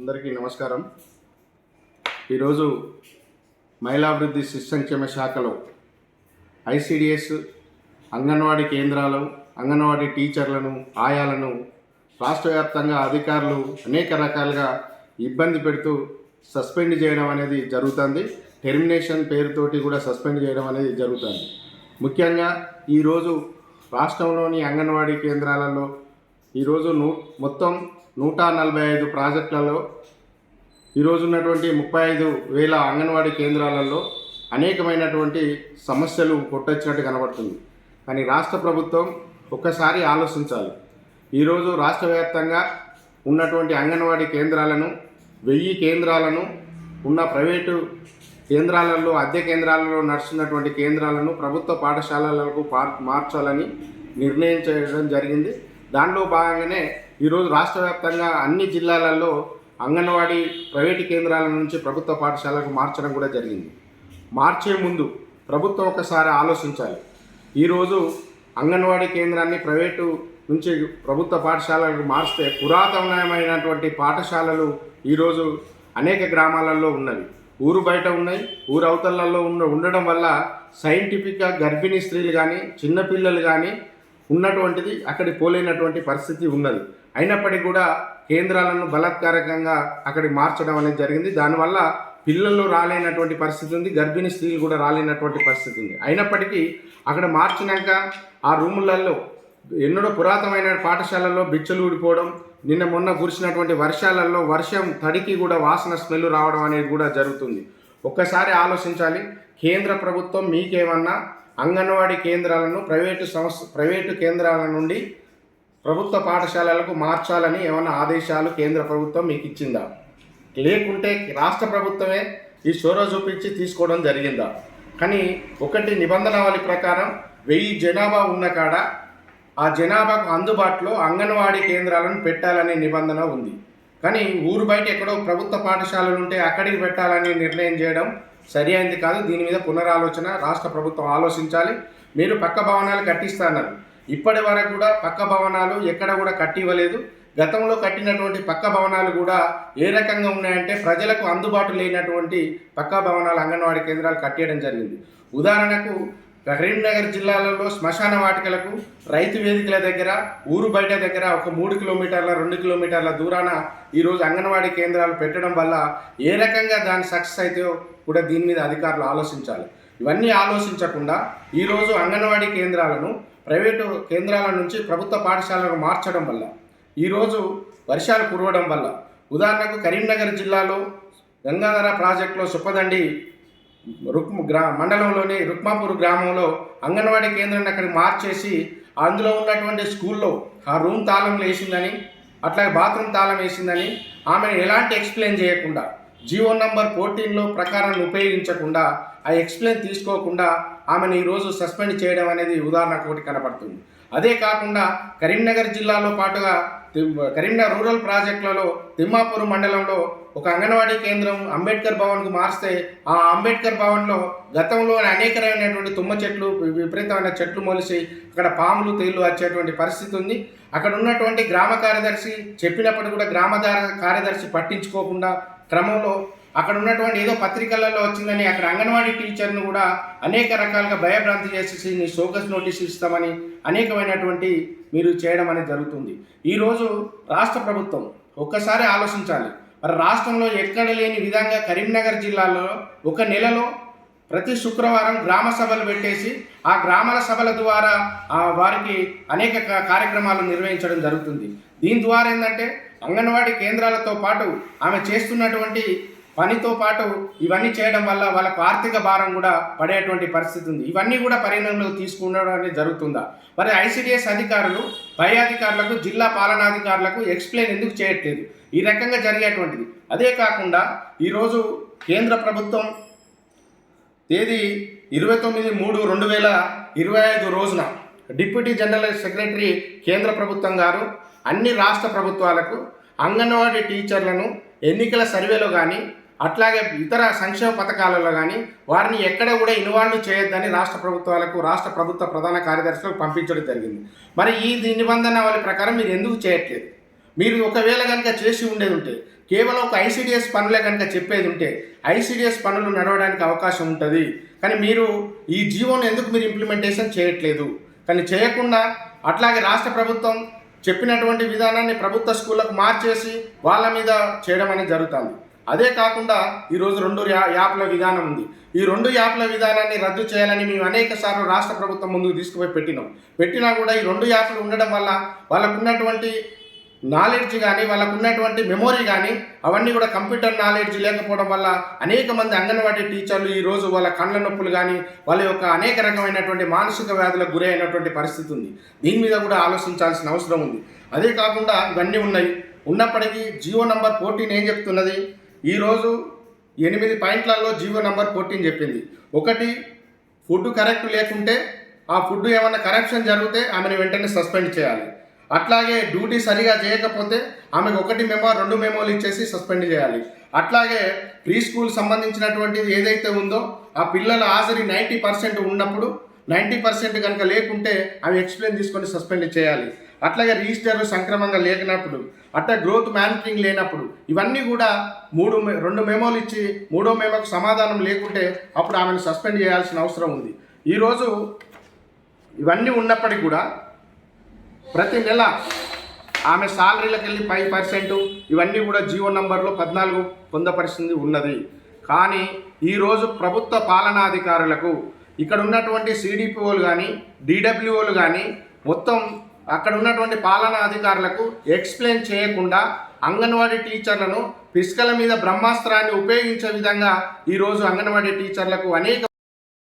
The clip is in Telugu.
అందరికీ నమస్కారం. ఈరోజు మహిళాభివృద్ధి శిశు సంక్షేమ శాఖలో ఐసిడిఎస్ అంగన్వాడీ కేంద్రాలు అంగన్వాడీ టీచర్లను ఆయాలను రాష్ట్ర వ్యాప్తంగా అధికారులు అనేక రకాలుగా ఇబ్బంది పెడుతూ సస్పెండ్ చేయడం అనేది జరుగుతుంది. టెర్మినేషన్ పేరుతోటి కూడా సస్పెండ్ చేయడం అనేది జరుగుతుంది. ముఖ్యంగా ఈరోజు రాష్ట్రంలోని అంగన్వాడీ కేంద్రాలలో ఈరోజు నూ మొత్తం నూట నలభై ఐదు ప్రాజెక్టులలో ఈరోజు ఉన్నటువంటి ముప్పై ఐదు వేల అంగన్వాడీ కేంద్రాలలో అనేకమైనటువంటి సమస్యలు కొట్టొచ్చినట్టు కనబడుతుంది. కానీ రాష్ట్ర ప్రభుత్వం ఒక్కసారి ఆలోచించాలి. ఈరోజు రాష్ట్ర వ్యాప్తంగా ఉన్నటువంటి అంగన్వాడీ కేంద్రాలను వెయ్యి కేంద్రాలను ఉన్న ప్రైవేటు కేంద్రాలలో అద్దె కేంద్రాలలో నడుస్తున్నటువంటి కేంద్రాలను ప్రభుత్వ పాఠశాలలకు మార్చాలని నిర్ణయం చేయడం జరిగింది. దాంట్లో భాగంగానే ఈరోజు రాష్ట్ర వ్యాప్తంగా అన్ని జిల్లాలలో అంగన్వాడీ ప్రైవేటు కేంద్రాల నుంచి ప్రభుత్వ పాఠశాలకు మార్చడం కూడా జరిగింది. మార్చే ముందు ప్రభుత్వం ఒకసారి ఆలోచించాలి. ఈరోజు అంగన్వాడీ కేంద్రాన్ని ప్రైవేటు నుంచి ప్రభుత్వ పాఠశాలకు మార్స్తే పురాతనమైనటువంటి పాఠశాలలు ఈరోజు అనేక గ్రామాలలో ఉన్నవి. ఊరు బయట ఉన్నాయి ఊరు అవతలలో ఉన్న ఉండడం వల్ల సైంటిఫిక్గా గర్భిణీ స్త్రీలు కానీ చిన్నపిల్లలు కానీ ఉన్నటువంటిది అక్కడికి పోలేనటువంటి పరిస్థితి ఉన్నది. అయినప్పటికీ కూడా కేంద్రాలను బలాత్కారకంగా అక్కడికి మార్చడం అనేది జరిగింది. దానివల్ల పిల్లలు రాలేనటువంటి పరిస్థితి ఉంది గర్భిణీ స్త్రీలు కూడా రాలేనటువంటి పరిస్థితి ఉంది. అయినప్పటికీ అక్కడ మార్చినాక ఆ రూములలో ఎన్నడో పురాతనమైన పాఠశాలల్లో బిచ్చలు ఊడిపోవడం నిన్న మొన్న కురిసినటువంటి వర్షాలలో వర్షం తడికి కూడా వాసన స్మెల్ రావడం అనేది కూడా జరుగుతుంది. ఒక్కసారి ఆలోచించాలి కేంద్ర ప్రభుత్వం మీకేమన్నా అంగన్వాడీ కేంద్రాలను ప్రైవేటు సంస్థ ప్రైవేటు కేంద్రాల నుండి ప్రభుత్వ పాఠశాలలకు మార్చాలని ఏమైనా ఆదేశాలు కేంద్ర ప్రభుత్వం మీకు ఇచ్చిందా? లేకుంటే రాష్ట్ర ప్రభుత్వమే ఈ చొరవ చూపించి తీసుకోవడం జరిగిందా? కానీ ఒకటి నిబంధనావళి ప్రకారం వెయ్యి జనాభా ఉన్న కాడ ఆ జనాభాకు అందుబాటులో అంగన్వాడీ కేంద్రాలను పెట్టాలనే నిబంధన ఉంది. కానీ ఊరు బయట ఎక్కడో ప్రభుత్వ పాఠశాలలు ఉంటే అక్కడికి పెట్టాలని నిర్ణయం చేయడం సరి అయింది కాదు దీని మీద పునరాలోచన రాష్ట్ర ప్రభుత్వం ఆలోచించాలి. మీరు పక్క భవనాలు కట్టిస్తున్నారు ఇప్పటి వరకు కూడా పక్క భవనాలు ఎక్కడ కూడా కట్టివ్వలేదు. గతంలో కట్టినటువంటి పక్క భవనాలు కూడా ఏ రకంగా ఉన్నాయంటే ప్రజలకు అందుబాటు లేనటువంటి పక్క భవనాలు అంగన్వాడీ కేంద్రాలు కట్టేయడం జరిగింది. ఉదాహరణకు కరీంనగర్ జిల్లాలలో శ్మశాన వాటికలకు రైతు వేదికల దగ్గర ఊరు బయట దగ్గర ఒక మూడు కిలోమీటర్ల రెండు కిలోమీటర్ల దూరాన ఈరోజు అంగన్వాడీ కేంద్రాలు పెట్టడం వల్ల ఏ రకంగా దాని సక్సెస్ అయితే కూడా దీని మీద అధికారులు ఆలోచించాలి. ఇవన్నీ ఆలోచించకుండా ఈరోజు అంగన్వాడీ కేంద్రాలను ప్రైవేటు కేంద్రాల నుంచి ప్రభుత్వ పాఠశాలకు మార్చడం వల్ల ఈరోజు వర్షాలు కురవడం వల్ల ఉదాహరణకు కరీంనగర్ జిల్లాలో గంగాధర ప్రాజెక్టులో సుప్పదండి రుక్ గ్రా మండలంలోని రుక్మాపూర్ గ్రామంలో అంగన్వాడీ కేంద్రాన్ని అక్కడికి మార్చేసి అందులో ఉన్నటువంటి స్కూల్లో ఆ రూమ్ తాళం వేసిందని అట్లాగే బాత్రూమ్ తాళం వేసిందని ఆమెను ఎలాంటి ఎక్స్ప్లెయిన్ చేయకుండా జియో నంబర్ ఫోర్టీన్లో ప్రకారాన్ని ఉపయోగించకుండా ఆ ఎక్స్ప్లెయిన్ తీసుకోకుండా ఆమెను ఈరోజు సస్పెండ్ చేయడం అనేది ఉదాహరణ ఒకటి కనపడుతుంది. అదే కాకుండా కరీంనగర్ జిల్లాలో పాటుగా కరీంనగర్ రూరల్ ప్రాజెక్టులలో తిమ్మాపూర్ మండలంలో ఒక అంగన్వాడీ కేంద్రం అంబేద్కర్ భవన్కు మారిస్తే ఆ అంబేద్కర్ భవన్లో గతంలో అనేకమైనటువంటి తుమ్మ చెట్లు విపరీతమైన చెట్లు మొలిసి అక్కడ పాములు తేళ్ళు వచ్చేటువంటి పరిస్థితి ఉంది. అక్కడ ఉన్నటువంటి గ్రామ కార్యదర్శి చెప్పినప్పుడు కూడా గ్రామ కార్యదర్శి పట్టించుకోకుండా క్రమంలో అక్కడ ఉన్నటువంటి ఏదో పత్రికలలో వచ్చిందని అక్కడ అంగన్వాడీ టీచర్ను కూడా అనేక రకాలుగా భయభ్రాంతి చేసేసి నీ సోకస్ నోటీసులు ఇస్తామని అనేకమైనటువంటి మీరు చేయడం అనేది జరుగుతుంది. ఈరోజు రాష్ట్ర ప్రభుత్వం ఒక్కసారి ఆలోచించాలి. మరి రాష్ట్రంలో ఎక్కడ లేని విధంగా కరీంనగర్ జిల్లాలో ఒక నెలలో ప్రతి శుక్రవారం గ్రామ సభలు పెట్టేసి ఆ గ్రామాల సభల ద్వారా ఆ వారికి అనేక కార్యక్రమాలు నిర్వహించడం జరుగుతుంది. దీని ద్వారా ఏంటంటే అంగన్వాడీ కేంద్రాలతో పాటు ఆమె చేస్తున్నటువంటి పనితో పాటు ఇవన్నీ చేయడం వల్ల వాళ్ళకు ఆర్థిక భారం కూడా పడేటువంటి పరిస్థితి ఉంది. ఇవన్నీ కూడా పరిగణనలోకి తీసుకుండడం అనేది జరుగుతుందా? మరి ఐసిడిఎస్ అధికారులు పై అధికారులకు జిల్లా పాలనాధికారులకు ఎక్స్ప్లెయిన్ ఎందుకు చేయట్లేదు? ఈ రకంగా జరిగేటువంటిది. అదే కాకుండా ఈరోజు కేంద్ర ప్రభుత్వం తేదీ ఇరవై తొమ్మిది మూడు రెండు వేల ఇరవై ఐదు రోజున డిప్యూటీ జనరల్ సెక్రటరీ కేంద్ర ప్రభుత్వం గారు అన్ని రాష్ట్ర ప్రభుత్వాలకు అంగన్వాడీ టీచర్లను ఎన్నికల సర్వేలో కానీ అట్లాగే ఇతర సంక్షేమ పథకాలలో కానీ వారిని ఎక్కడ కూడా ఇన్వాల్వ్ చేయొద్దని రాష్ట్ర ప్రభుత్వాలకు రాష్ట్ర ప్రభుత్వ ప్రధాన కార్యదర్శులకు పంపించడం జరిగింది. మరి ఈ నిబంధనావళి ప్రకారం మీరు ఎందుకు చేయట్లేదు? మీరు ఒకవేళ కనుక చేసి ఉండేది ఉంటే కేవలం ఒక ఐసీడిఎస్ పనులే కనుక చెప్పేది ఉంటే ఐసీడిఎస్ పనులు నడవడానికి అవకాశం ఉంటుంది. కానీ మీరు ఈ జీవోను ఎందుకు మీరు ఇంప్లిమెంటేషన్ చేయట్లేదు? కానీ చేయకుండా అట్లాగే రాష్ట్ర ప్రభుత్వం చెప్పినటువంటి విధానాన్ని ప్రభుత్వ స్కూళ్ళకు మార్చేసి వాళ్ళ మీద చేయడం అనేది జరుగుతుంది. అదే కాకుండా ఈరోజు రెండు యా- యాప్ల విధానం ఉంది. ఈ రెండు యాప్ల విధానాన్ని రద్దు చేయాలని మేము అనేక సార్లు రాష్ట్ర ప్రభుత్వం ముందుకు తీసుకుపోయి పెట్టినాం. పెట్టినా కూడా ఈ రెండు యాప్లు ఉండడం వల్ల వాళ్ళకు ఉన్నటువంటి నాలెడ్జ్ కానీ వాళ్ళకు ఉన్నటువంటి మెమొరీ కానీ అవన్నీ కూడా కంప్యూటర్ నాలెడ్జ్ లేకపోవడం వల్ల అనేక మంది అంగన్వాడీ టీచర్లు ఈరోజు వాళ్ళ కండ్ల నొప్పులు కానీ వాళ్ళ యొక్క అనేక రకమైనటువంటి మానసిక వ్యాధులకు గురైనటువంటి పరిస్థితి ఉంది. దీని మీద కూడా ఆలోచించాల్సిన అవసరం ఉంది. అదే కాకుండా ఇవన్నీ ఉన్నాయి. ఉన్నప్పటికీ జియో నంబర్ ఫోర్టీన్ ఏం చెప్తున్నది? ఈరోజు ఎనిమిది పాయింట్లలో జీవో నంబర్ ఫోర్టీన్ చెప్పింది. ఒకటి ఫుడ్ కరెక్ట్ లేకుంటే ఆ ఫుడ్ ఏమన్నా కరప్షన్ జరిగితే ఆమెను వెంటనే సస్పెండ్ చేయాలి. అట్లాగే డ్యూటీ సరిగా చేయకపోతే ఆమెకు ఒకటి మెమో రెండు మెమోలు ఇచ్చేసి సస్పెండ్ చేయాలి. అట్లాగే ప్రీ స్కూల్ సంబంధించినటువంటిది ఏదైతే ఉందో ఆ పిల్లల హాజరీ నైంటీ పర్సెంట్ ఉన్నప్పుడు నైంటీ పర్సెంట్ కనుక లేకుంటే అవి ఎక్స్ప్లెయిన్ తీసుకొని సస్పెండ్ చేయాలి. అట్లాగే రిజిస్టర్ సంక్రమంగా లేనప్పుడు అట్లా గ్రోత్ మానిటరింగ్ లేనప్పుడు ఇవన్నీ కూడా మూడు రెండు మెమోలు ఇచ్చి మూడో మెమోకు సమాధానం లేకుంటే అప్పుడు ఆమెను సస్పెండ్ చేయాల్సిన అవసరం ఉంది. ఈరోజు ఇవన్నీ ఉన్నప్పటికీ కూడా ప్రతి నెల ఆమె సాలరీలకు వెళ్ళి ఫైవ్ పర్సెంట్ ఇవన్నీ కూడా జియో నంబర్లో పద్నాలుగు పొందపరిచింది ఉన్నది. కానీ ఈరోజు ప్రభుత్వ పాలనాధికారులకు ఇక్కడ ఉన్నటువంటి సిడిపిఓలు కానీ డిడబ్ల్యూఓలు కానీ మొత్తం అక్కడ ఉన్నటువంటి పాలనా అధికారులకు ఎక్స్ప్లెయిన్ చేయకుండా అంగన్వాడీ టీచర్లను పిస్కల మీద బ్రహ్మాస్త్రాన్ని ఉపయోగించే విధంగా ఈరోజు అంగన్వాడీ టీచర్లకు అనేక